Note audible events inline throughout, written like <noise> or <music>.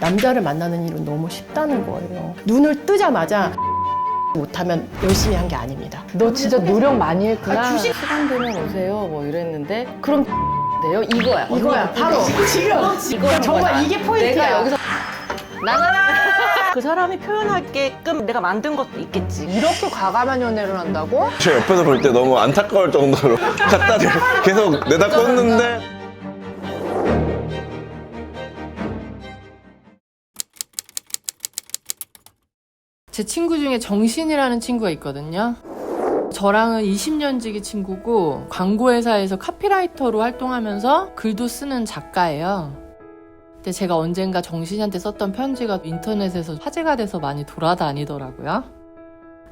남자를 만나는 일은 너무 쉽다는 거예요. 눈을 뜨자마자 못하면 열심히 한 게 아닙니다. 너 진짜 노력 많이 했구나. 아, 주식 시간 되면 오세요. 뭐 이랬는데 그럼 돼요? 이거야. 이거야 바로 지금 이거야. 정말 이게 포인트야. 내가 여기서 <laughs> 그 사람이 표현하게끔 내가 만든 것도 있겠지. 이렇게 과감한 연애를 한다고? 저 옆에서 볼 때 너무 안타까울 정도로 <laughs> 갖다 대- 계속 내다 꽂는데 제 친구 중에 정신이라는 친구가 있거든요. 저랑은 20년 지기 친구고 광고회사에서 카피라이터로 활동하면서 글도 쓰는 작가예요. 근데 제가 언젠가 정신이한테 썼던 편지가 인터넷에서 화제가 돼서 많이 돌아다니더라고요.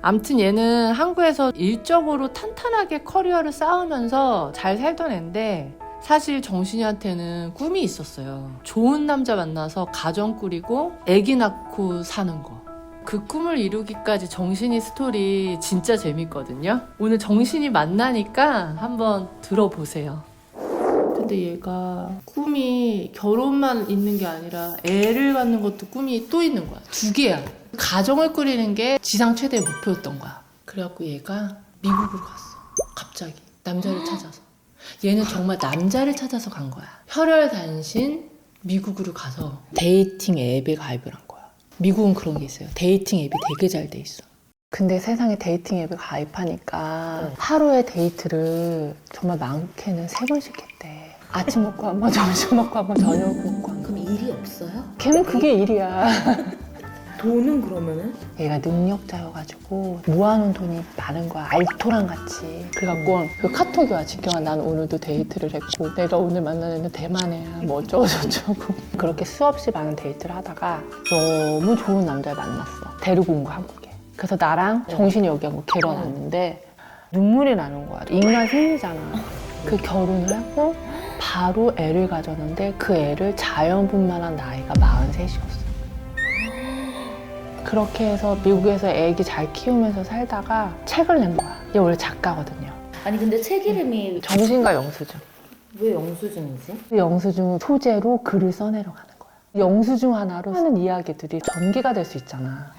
암튼 얘는 한국에서 일적으로 탄탄하게 커리어를 쌓으면서 잘 살던 앤데 사실 정신이한테는 꿈이 있었어요. 좋은 남자 만나서 가정 꾸리고 아기 낳고 사는 거. 그 꿈을 이루기까지 정신이 스토리 진짜 재밌거든요. 오늘 정신이 만나니까 한번 들어보세요. 근데 얘가 꿈이 결혼만 있는 게 아니라 애를 갖는 것도 꿈이 또 있는 거야. 두 개야. 가정을 꾸리는 게 지상 최대 목표였던 거야. 그래갖고 얘가 미국으로 갔어. 갑자기. 남자를 찾아서. 얘는 정말 남자를 찾아서 간 거야. 혈혈단신 미국으로 가서 데이팅 앱에 가입을 한 거야. 미국은 그런 게 있어요. 데이팅 앱이 되게 잘 돼 있어. 근데 세상에 데이팅 앱에 가입하니까 하루에 데이트를 정말 많게는 세 번씩 했대. 아침 먹고 한 번, 점심 먹고 한 번, 저녁 먹고 한 번. 그럼 일이 없어요? 걔는 그게 일이야. <laughs> 돈은 그러면은? 얘가 능력자여가지고 모아놓은 돈이 많은 거야. 알토랑 같이. 그래갖고 그 카톡이 와. 지경아 난 오늘도 데이트를 했고 내가 오늘 만난 애는 대만애야. 뭐 어쩌고 저쩌고. <laughs> 그렇게 수없이 많은 데이트를 하다가 너무 좋은 남자를 만났어. 데리고 온 거야 한국에. 그래서 나랑 정신이 여기 하고 결혼했는데 눈물이 나는 거야. 인간 생리잖아. 그 결혼을 하고 바로 애를 가졌는데 그 애를 자연분만한 나이가 43이었어. 그렇게 해서 미국에서 애기 잘 키우면서 살다가 책을 낸 거야. 얘 원래 작가거든요. 아니 근데 책 이름이 정신과 영수증. 왜 영수증이지? 그 영수증을 소재로 글을 써내려 가는 거야. 영수증 하나로 하는 이야기들이 전기가 될 수 있잖아.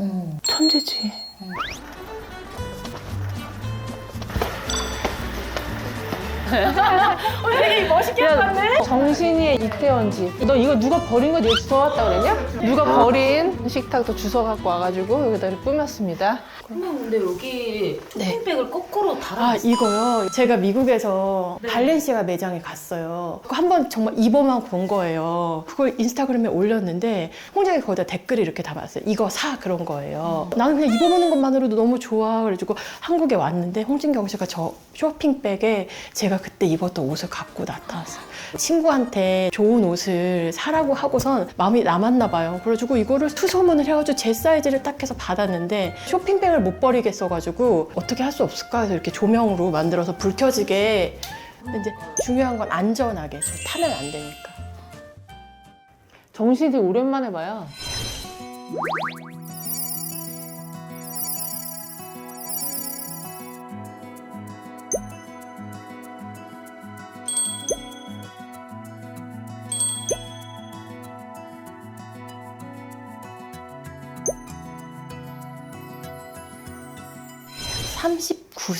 응. 천재지. 되게 멋있게 봤네. 정신이의 이태원지. 너 이거 누가 버린 거 네가 주워 왔다 그랬냐? 누가 버린 식탁도 주워 갖고 와가지고 여기다 꾸몄습니다. 그러면 근데 여기 쇼핑백을 거꾸로 달아. 아 이거요. 제가 미국에서 발렌시아가 매장에 갔어요. 그거 한번 정말 입어만 본 거예요. 그걸 인스타그램에 올렸는데 홍장이 거기다 댓글이 이렇게 담았어요. 이거 사 그런 거예요. 나는 그냥 입어보는 것만으로도 너무 좋아. 그래가지고 한국에 왔는데 홍진경 씨가 저 쇼핑백에 제가 그때 입었던 옷을 갖고 나타났어요. 친구한테 좋은 옷을 사라고 하고선 마음이 남았나 봐요. 그래가지고 이거를 투소문을 해가지고 제 사이즈를 딱 해서 받았는데 쇼핑백을 못 버리겠어가지고 어떻게 할 수 없을까 해서 이렇게 조명으로 만들어서 불 켜지게 근데 이제 중요한 건 안전하게 저 타면 안 되니까. 정신이 오랜만에 봐요.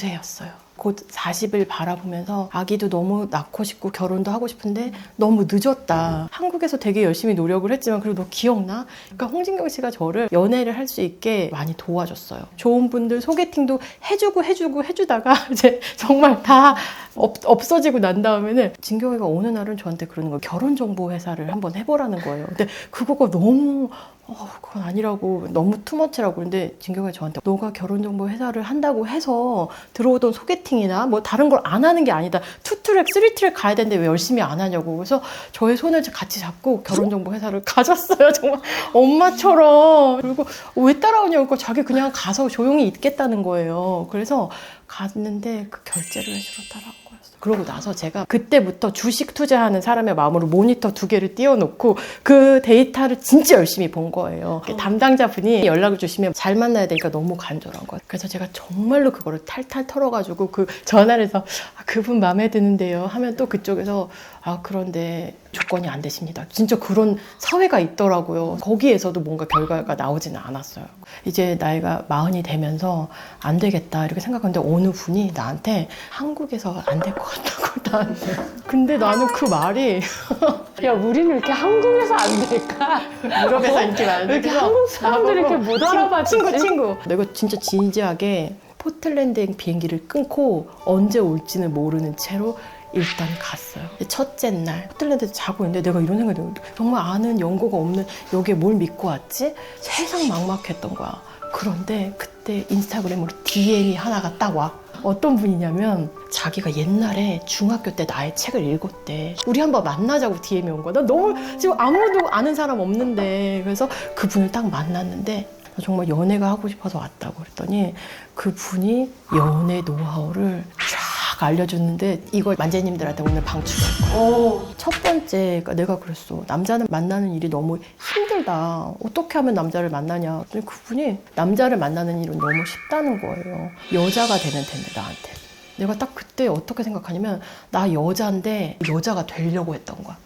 39세였어요. 곧 40을 바라보면서 아기도 너무 낳고 싶고 결혼도 하고 싶은데 너무 늦었다. 한국에서 되게 열심히 노력을 했지만 그래도 너 기억나? 그러니까 홍진경 씨가 저를 연애를 할 수 있게 많이 도와줬어요. 좋은 분들 소개팅도 해주고 해주고 해주다가 <laughs> 이제 정말 다 없, 없어지고 난 다음에는 진경이가 어느 날은 저한테 그러는 거예요. 결혼 정보 회사를 한번 해보라는 거예요. 근데 그거가 너무 어, 그건 아니라고 너무 투머치라고 근데 진경이가 저한테 너가 결혼 정보 회사를 한다고 해서 들어오던 소개팅 이나 뭐 다른 걸 안 하는 게 아니다. 투 트랙 쓰리 트랙 가야 되는데 왜 열심히 안 하냐고. 그래서 저의 손을 같이 잡고 결혼정보 회사를 <laughs> 가졌어요. 정말 엄마처럼. 그리고 왜 따라오냐고 그러니까 자기 그냥 가서 조용히 있겠다는 거예요. 그래서 갔는데 그 결제를 해주러 거였어요 그러고 나서 제가 그때부터 주식 투자하는 사람의 마음으로 모니터 두 개를 띄워놓고 그 데이터를 진짜 열심히 본 거예요. 담당자분이 연락을 주시면 잘 만나야 되니까 너무 간절한 거예요. 그래서 제가 정말로 그거를 탈탈 털어가지고 그 전화를 해서 아, 그분 마음에 드는데요 하면 또 그쪽에서 아 그런데 조건이 안 되십니다. 진짜 그런 사회가 있더라고요. 거기에서도 뭔가 결과가 나오지는 않았어요. 이제 나이가 마흔이 되면서 안 되겠다 이렇게 생각하는데 어느 분이 나한테 한국에서 안 될 것 같다고 <laughs> 나한테. 근데 나는 그 말이 <laughs> 야 우리는 이렇게 한국에서 안 될까? 유럽에서 인기 많은데 왜 이렇게 한국 사람들이 이렇게 못 친- 알아봐주지? 친구 친구 내가 진짜 진지하게 포틀랜드 비행기를 끊고 언제 올지는 모르는 채로 일단 갔어요. 첫째 날 포틀랜드에 자고 있는데 내가 이런 생각이 들어요. 정말 아는 연고가 없는 여기에 뭘 믿고 왔지? 세상 막막했던 거야. 그런데 그때 인스타그램으로 DM이 하나가 딱 와. 어떤 분이냐면 자기가 옛날에 중학교 때 나의 책을 읽었대. 우리 한번 만나자고 DM이 온 거야. 나 너무 지금 아무도 아는 사람 없는데 그래서 그분을 딱 만났는데 나 정말 연애가 하고 싶어서 왔다고 그랬더니 그분이 연애 노하우를 쫙 알려줬는데 이걸 만재님들한테 오늘 방출할 거야. 첫 번째 그러니까 내가 그랬어. 남자는 만나는 일이 너무 힘들다. 어떻게 하면 남자를 만나냐. 그분이 남자를 만나는 일은 너무 쉽다는 거예요. 여자가 되면 된대 나한테. 내가 딱 그때 어떻게 생각하냐면 나 여자인데 여자가 되려고 했던 거야.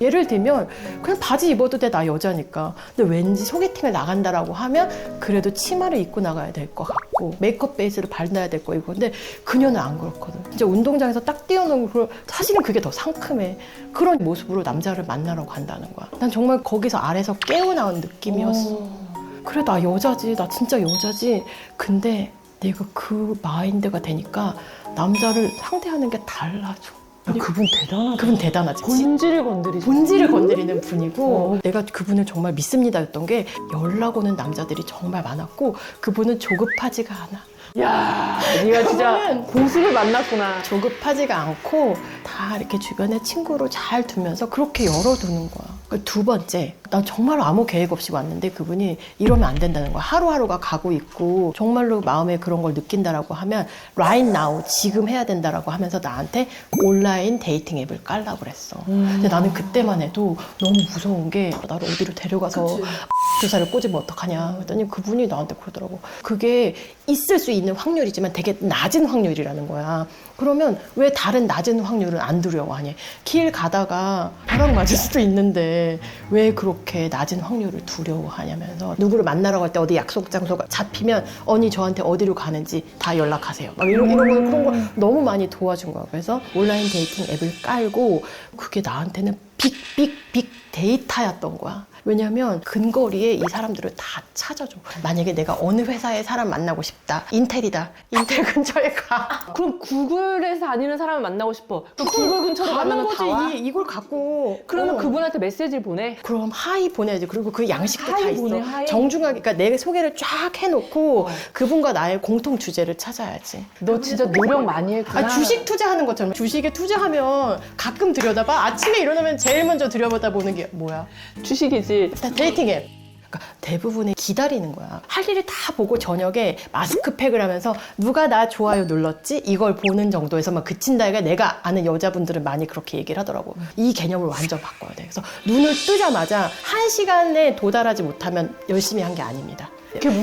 예를 들면 그냥 바지 입어도 돼 나 여자니까. 근데 왠지 소개팅을 나간다라고 하면 그래도 치마를 입고 나가야 될 것 같고 메이크업 베이스를 발라야 될 거 이고. 근데 그녀는 안 그렇거든. 진짜 운동장에서 딱 뛰어노는 그 사실은 그게 더 상큼해. 그런 모습으로 남자를 만나러 간다는 거야. 난 정말 거기서 아래서 깨어나온 느낌이었어. 그래 나 여자지 나 진짜 여자지. 근데 내가 그 마인드가 되니까 남자를 상대하는 게 달라져 그분 대단하다. 그분 대단하지 본질을 건드리지. 본질을 건드리는 분이고 내가 그분을 정말 믿습니다였던 게 연락 오는 남자들이 정말 많았고 그분은 조급하지가 않아. 야, 네가 진짜 고수를 만났구나. 조급하지가 않고 다 이렇게 주변에 친구로 잘 두면서 그렇게 열어두는 거야. 그두 번째, 나 정말 아무 계획 없이 왔는데 그분이 이러면 안 된다는 거야. 하루하루가 가고 있고 정말로 마음에 그런 걸 느낀다라고 하면 right now 지금 해야 된다라고 하면서 나한테 온라인 데이팅 앱을 깔라고 그랬어. 근데 나는 그때만 해도 너무 무서운 게 나를 어디로 데려가서 주사를 꽂으면 어떡하냐 그랬더니 그분이 나한테 그러더라고. 그게 있을 수 있는 확률이지만 되게 낮은 확률이라는 거야. 그러면 왜 다른 낮은 확률은 안 두려워하니? 길 가다가 벼락 맞을 수도 있는데 왜 그렇게 낮은 확률을 두려워하냐면서 누구를 만나러 갈 때 어디 약속 장소가 잡히면 언니 저한테 어디로 가는지 다 연락하세요. 막 이런, 이런 거 그런 거 너무 많이 도와준 거야. 그래서 온라인 데이팅 앱을 깔고 그게 나한테는 빅 빅 빅 데이터였던 거야 왜냐면 근거리에 이 사람들을 다 찾아줘. 만약에 내가 어느 회사에 사람 만나고 싶다. 인텔이다. 인텔 <laughs> 근처에 가. 그럼 구글에서 다니는 사람을 만나고 싶어. 그럼 구글 근처로 가는 거지. 다 와? 이, 이걸 갖고. 그러면 어. 그분한테 메시지를 보내. 그럼 하이 보내야지. 그리고 그 양식도 하이 다 있어. 보내, 하이. 정중하게. 그러니까 내 소개를 쫙 해놓고 그분과 나의 공통 주제를 찾아야지. 너 진짜 노력 많이 했구나. 아, 주식 투자하는 것처럼 주식에 투자하면 가끔 들여다봐. 아침에 일어나면 제일 먼저 들여다보는 게 뭐야? 주식이지. 다 데이팅 앱. 그러니까 대부분의 기다리는 거야. 할 일을 다 보고 저녁에 마스크팩을 하면서 누가 나 좋아요 눌렀지? 이걸 보는 정도에서만 그친다가 내가 아는 여자분들은 많이 그렇게 얘기를 하더라고. 이 개념을 완전 바꿔야 돼. 그래서 눈을 뜨자마자 한 시간에 도달하지 못하면 열심히 한 게 아닙니다.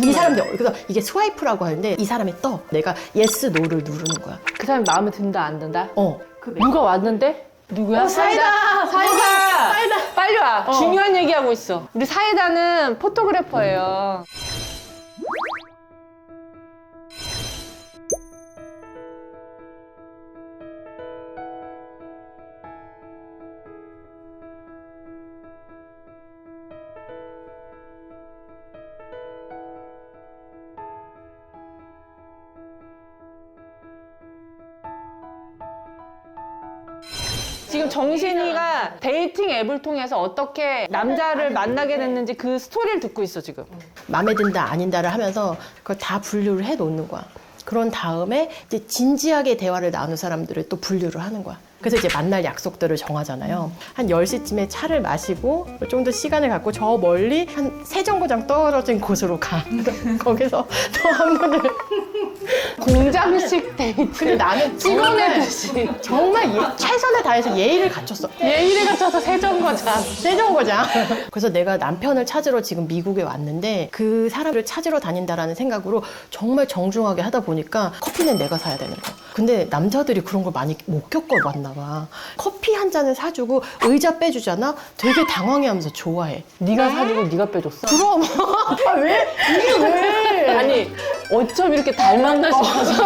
이 사람들 그래서 이게 스와이프라고 하는데 이 사람이 떠 내가 예스 노를 누르는 거야. 그 사람이 마음에 든다 안 든다? 어. 누가 왔는데? 누구야? 어, 사이다! 사이다! 빨리 와. 어. 중요한 얘기하고 있어. 우리 사이다는 포토그래퍼예요. 지금 정신이가 데이팅 앱을 통해서 어떻게 남자를 만나게 됐는지 그 스토리를 듣고 있어 지금. 마음에 든다 아닌다를 하면서 그걸 다 분류를 해 놓는 거야. 그런 다음에 이제 진지하게 대화를 나누는 사람들을 또 분류를 하는 거야. 그래서 이제 만날 약속들을 정하잖아요. 한 10시쯤에 차를 마시고 좀 더 시간을 갖고 저 멀리 한 세 정거장 떨어진 곳으로 가. <laughs> 거기서 또 한 번을. 공장식 데이트. 근데 나는 찍어내듯이. 정말 예- 최선을 다해서 예의를 갖췄어. 예의를 갖춰서 세정거장. 세정 거장. 그래서 내가 남편을 찾으러 지금 미국에 왔는데 그 사람을 찾으러 다닌다라는 생각으로 정말 정중하게 하다 보니까 커피는 내가 사야 되는 거야. 근데 남자들이 그런 걸 많이 못 겪어봤나 봐. 커피 한 잔을 사주고 의자 빼주잖아? 되게 당황해하면서 좋아해. 네가 사주고 네가 빼줬어? 그럼 아, 왜? 이게 왜? 아니 어쩜 이렇게 닮았나 싶어서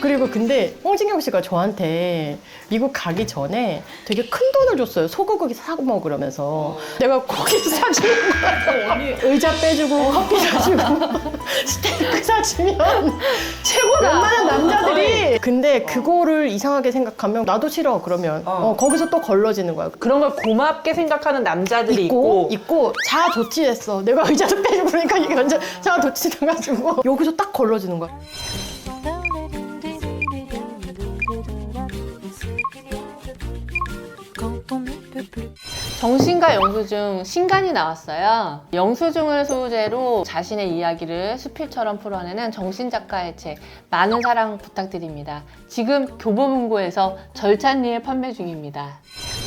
그리고 근데 홍진경 씨가 저한테 미국 가기 전에 되게 큰 돈을 줬어요. 소고기 사 먹으려면서. 내가 고기 사주는 거야. 의자 빼주고 커피 사주고 <laughs> 스테이크 사주면 최고다. 웬만한 남자들이. 근데 그거를 이상하게 생각하면 나도 싫어 그러면 어, 거기서 또 걸러지는 거야. 그런 걸 고맙게 생각하는 남자들이 있고, 있고 있고 자 조치했어. 내가 의자도 빼주고 그러니까 이게 완전 자 조치돼가지고 <laughs> 여기서 딱 걸러지는 거야. 정신과 영수증 신간이 나왔어요. 영수증을 소재로 자신의 이야기를 수필처럼 풀어내는 정신작가의 책 많은 사랑 부탁드립니다. 지금 교보문고에서 절찬리에 판매 중입니다.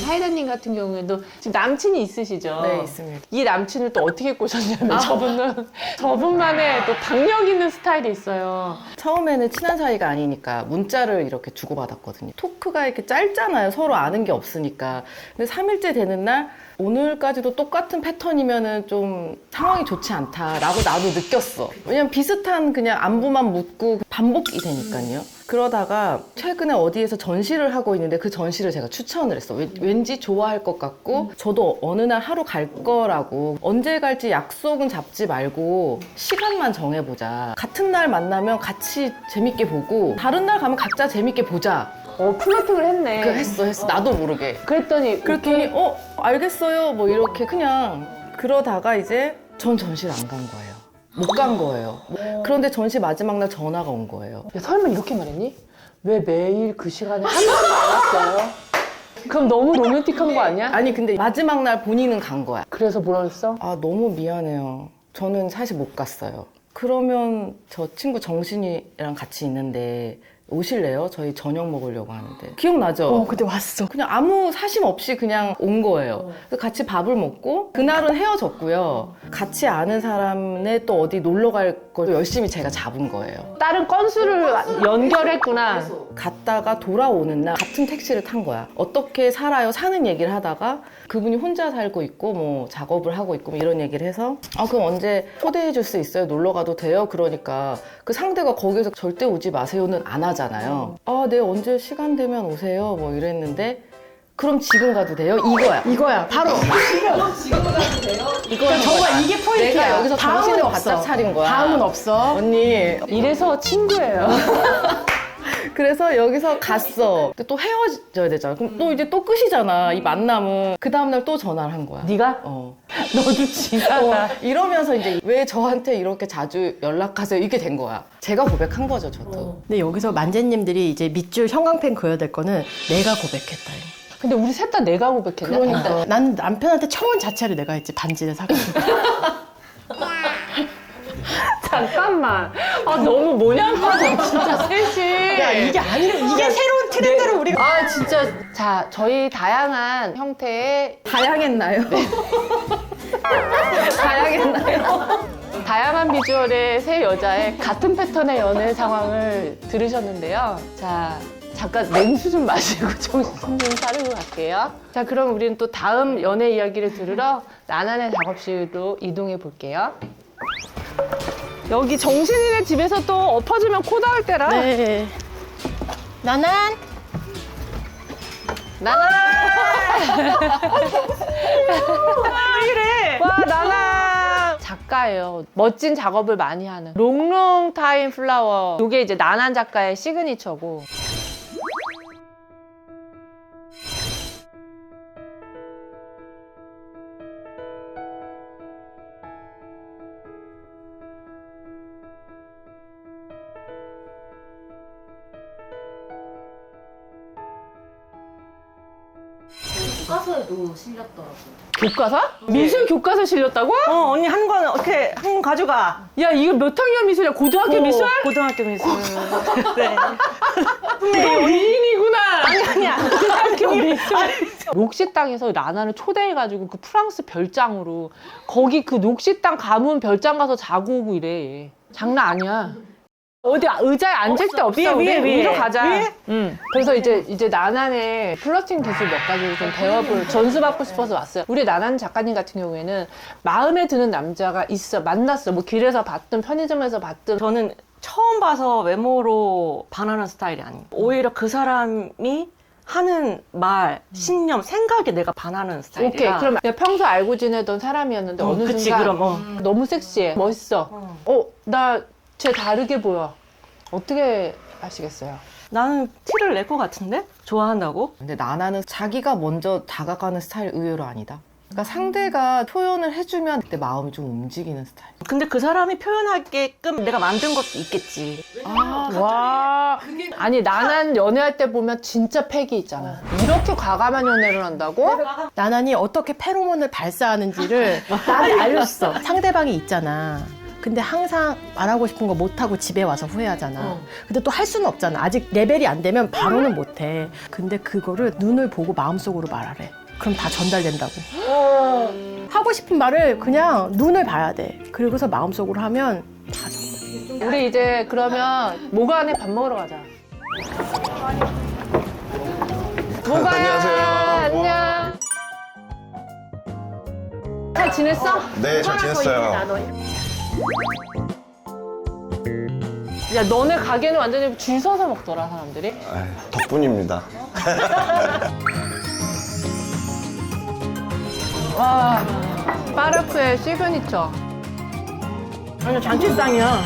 사이다님 같은 경우에도 지금 남친이 있으시죠? 네, 있습니다. 이 남친을 또 어떻게 꼬셨냐면 저분은 <laughs> 저분만의 또 박력 있는 스타일이 있어요. 처음에는 친한 사이가 아니니까 문자를 이렇게 주고받았거든요. 토크가 이렇게 짧잖아요. 서로 아는 게 없으니까. 근데 3일째 되는 날 오늘까지도 똑같은 패턴이면은 좀 상황이 좋지 않다라고 나도 느꼈어. 왜냐면 비슷한 그냥 안부만 묻고 반복이 되니까요. 그러다가 최근에 어디에서 전시를 하고 있는데 그 전시를 제가 추천을 했어. 왠- 왠지 좋아할 것 같고 저도 어느 날 하루 갈 거라고 언제 갈지 약속은 잡지 말고 시간만 정해보자. 같은 날 만나면 같이 재밌게 보고 다른 날 가면 각자 재밌게 보자. 어, 플러팅을 했네. 그 했어 했어 나도 모르게. 그랬더니 그랬더니 어 알겠어요 뭐 이렇게 그냥 그러다가 이제 전 전시를 안 간 거예요. 못 간 거예요. 그런데 전시 마지막 날 전화가 온 거예요. 야, 설마 이렇게 말했니? 왜 매일 그 시간에 한 번도 안 왔어요? 그럼 너무 로맨틱한 거 아니야? 아니 근데 마지막 날 본인은 간 거야. 그래서 뭐라 그랬어? 아 너무 미안해요. 저는 사실 못 갔어요. 그러면 저 친구 정신이랑 같이 있는데 오실래요? 저희 저녁 먹으려고 하는데 기억나죠? 어 근데 왔어. 그냥 아무 사심 없이 그냥 온 거예요. 그래서 같이 밥을 먹고 그날은 헤어졌고요. 같이 아는 사람네 또 어디 놀러 갈 걸 열심히 제가 잡은 거예요. 다른 건수를 연결했구나. 갔다가 돌아오는 날 같은 택시를 탄 거야. 어떻게 살아요? 사는 얘기를 하다가 그분이 혼자 살고 있고 뭐 작업을 하고 있고 뭐 이런 얘기를 해서 아 그럼 언제 초대해 줄 수 있어요? 놀러 가도 돼요? 그러니까 그 상대가 거기서 절대 오지 마세요는 안 하잖아요. 아, 네 언제 시간 되면 오세요. 뭐 이랬는데 그럼 지금 가도 돼요? 이거야. 이거야 바로. <laughs> 이거 정말 이게 포인트야. 내가 여기서 다음은 정신을 없어. 바짝 차린 거야. 다음은 없어. 언니 이래서 친구예요. <laughs> 그래서 여기서 갔어. 근데 또 헤어져야 되잖아. 그럼 또 이제 또 끝이잖아. 이 만남은. 그 다음날 또 전화를 한 거야. 네가? 어. 너도 지나다. 어, 이러면서 이제 왜 저한테 이렇게 자주 연락하세요? 이게 된 거야. 제가 고백한 거죠, 저도. 근데 여기서 만재님들이 이제 밑줄 형광펜 그어야 될 거는 내가 고백했다. 근데 우리 셋 다 내가 고백했냐? 그러니까. 난 남편한테 청혼 자체를 내가 했지 반지를 사가지고. <laughs> 잠깐만. 아 너무 모양까지 진짜 셋이. 야 이게 아니라 이게 새로운 트렌드를 우리가. 아 진짜 자 저희 다양한 형태의 다양했나요? 다양했나요? 다양한 비주얼의 세 여자의 같은 패턴의 연애 상황을 들으셨는데요. 자 잠깐 냉수 좀 마시고 <laughs> 정신 좀 차리고 갈게요. 자 그럼 우리는 또 다음 연애 이야기를 들으러 나나의 작업실로 이동해 볼게요. 여기 정신이네 집에서 또 엎어지면 코 닿을 때라. 네. 나는 나나 이래. 와 나나 작가예요. 멋진 작업을 많이 하는 롱롱 타임 플라워. 이게 이제 나난 작가의 시그니처고. 실렸더라고요. 교과서? 미술 교과서 실렸다고? 어 언니 한 권 어떻게 한 권 가져가. 야 이거 몇 학년 미술이야? 고등학교 미술? 어, 고등학교 미술. 네. 너 위인이구나. 아니 아니야. 고등학교 미술. 록시땅에서 라나를 초대해가지고 그 프랑스 별장으로 거기 그 록시땅 가문 별장 가서 자고 오고 이래. 장난 아니야. 어디 의자에 앉을 데 없어. 위에, 우리 위에. 위로 가자. 위에? 응. 그래서 이제 이제 나난의 플러팅 기술 몇 가지를 좀 배워볼 전수받고 싶어서 왔어요. 우리 나난 작가님 같은 경우에는 마음에 드는 남자가 있어 만났어. 뭐 길에서 봤든 편의점에서 봤든 저는 처음 봐서 외모로 반하는 스타일이 아니에요. 오히려 그 사람이 하는 말, 신념, 생각에 내가 반하는 스타일이야. 오케이. 그럼 내가 평소 알고 지내던 사람이었는데 어, 어느 그치, 순간 그럼, 어. 너무 섹시해, 멋있어. 어, 나 쟤 다르게 보여. 어떻게 하시겠어요? 나는 티를 낼 것 같은데? 좋아한다고? 근데 나나는 자기가 먼저 다가가는 스타일 의외로 아니다. 그러니까 상대가 표현을 해주면 그때 마음이 좀 움직이는 스타일. 근데 그 사람이 표현하게끔 내가 만든 것도 있겠지. 와. 아니, 나는 연애할 때 보면 진짜 팩이 있잖아. 이렇게 과감한 연애를 한다고? 나난이 어떻게 페로몬을 발사하는지를 나한테 알려줬어. 상대방이 있잖아. 근데 항상 말하고 싶은 거 못하고 집에 와서 후회하잖아. 근데 또 할 수는 없잖아. 아직 레벨이 안 되면 바로는 못해. 근데 그거를 눈을 보고 마음속으로 말하래. 그럼 다 전달된다고. 하고 싶은 말을 그냥 눈을 봐야 돼. 그리고서 마음속으로 하면 다 전달. 우리 이제 그러면 모가 안에 밥 먹으러 가자. 모가야. 안녕하세요. 안녕. 잘 지냈어? 네, 잘 지냈어요. 야, 너네 가게는 완전히 줄 서서 먹더라, 사람들이. 아이, 덕분입니다. <laughs> 와, 파르프의 시그니처. 아니, 잔치상이야.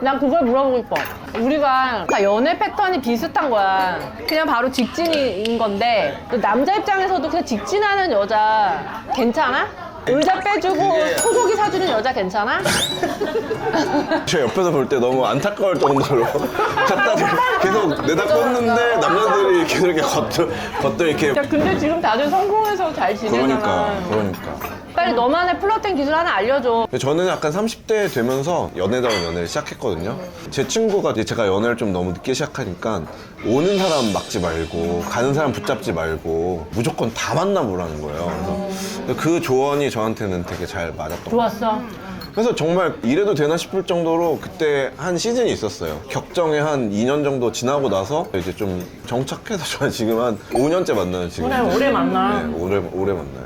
난 그걸 물어보고 싶어. 우리가 다 연애 패턴이 비슷한 거야. 그냥 바로 직진인 건데, 그 남자 입장에서도 그냥 직진하는 여자 괜찮아? 의자 빼주고 소고기 사주는 여자 괜찮아? <laughs> 제 옆에서 볼 때 너무 안타까울 정도로 <laughs> 갖다를 계속 내다 꽂는데 남자들이 계속 이렇게 겉들, 겉들 이렇게 야, 근데 지금 다들 성공해서 잘 지내잖아. 그러니까 그러니까 빨리 너만의 플러팅 기술 하나 알려줘. 저는 약간 30대 되면서 연애다운 연애를 시작했거든요 제 친구가 이제 제가 연애를 좀 너무 늦게 시작하니까 오는 사람 막지 말고 가는 사람 붙잡지 말고 무조건 다 만나보라는 거예요 그래서 그 조언이 저한테는 되게 잘 맞았던 것 좋았어. 그래서 정말 이래도 되나 싶을 정도로 그때 한 시즌이 있었어요. 격정에 한 2년 정도 지나고 나서 이제 좀 정착해서 <laughs> 저는 지금 한 5년째 만나요, 지금. 그래, 오래 만나. 네, 오래, 오래 만나요.